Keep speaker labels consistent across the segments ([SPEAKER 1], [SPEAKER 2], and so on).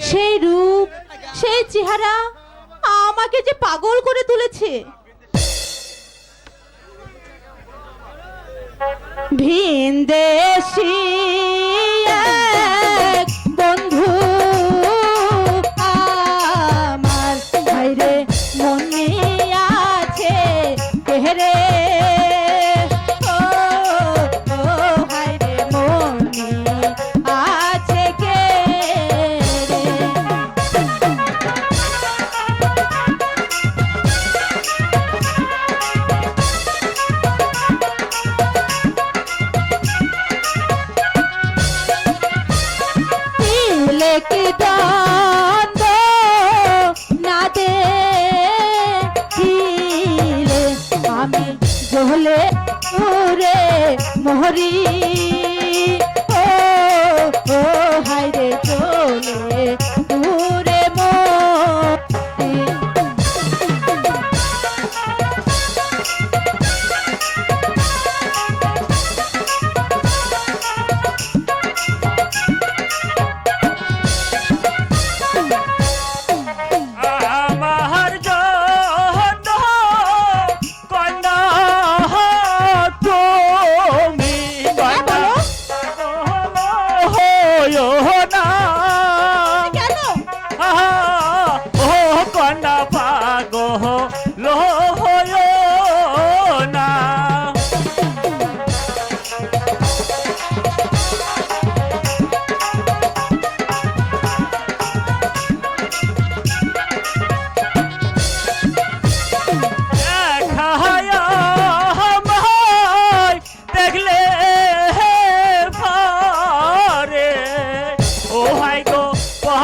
[SPEAKER 1] সেই রূপ, সেই চেহারা আমাকে যে পাগল করে তুলেছে। ভিনদেশি বন্ধু আমার। ভাইরে, মনে আছে ওরে মোহরি।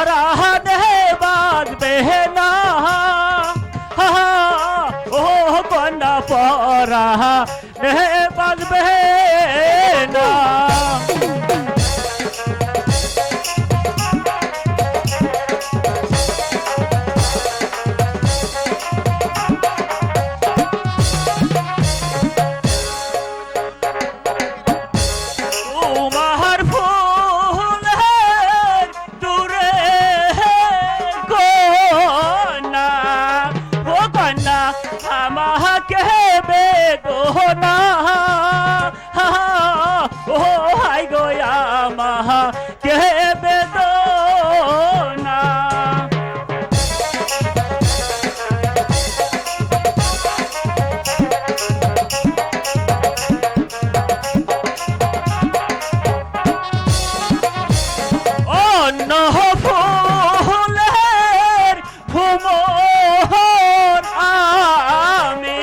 [SPEAKER 2] हरा देवान हा ओ बना पा रहा देवान बहना। মাহা কে বেদনা অন্য ফুলের ফুমোহর আমি।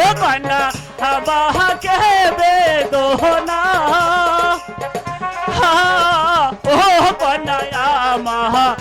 [SPEAKER 2] ও বাহাকে বেদনা Yamaha.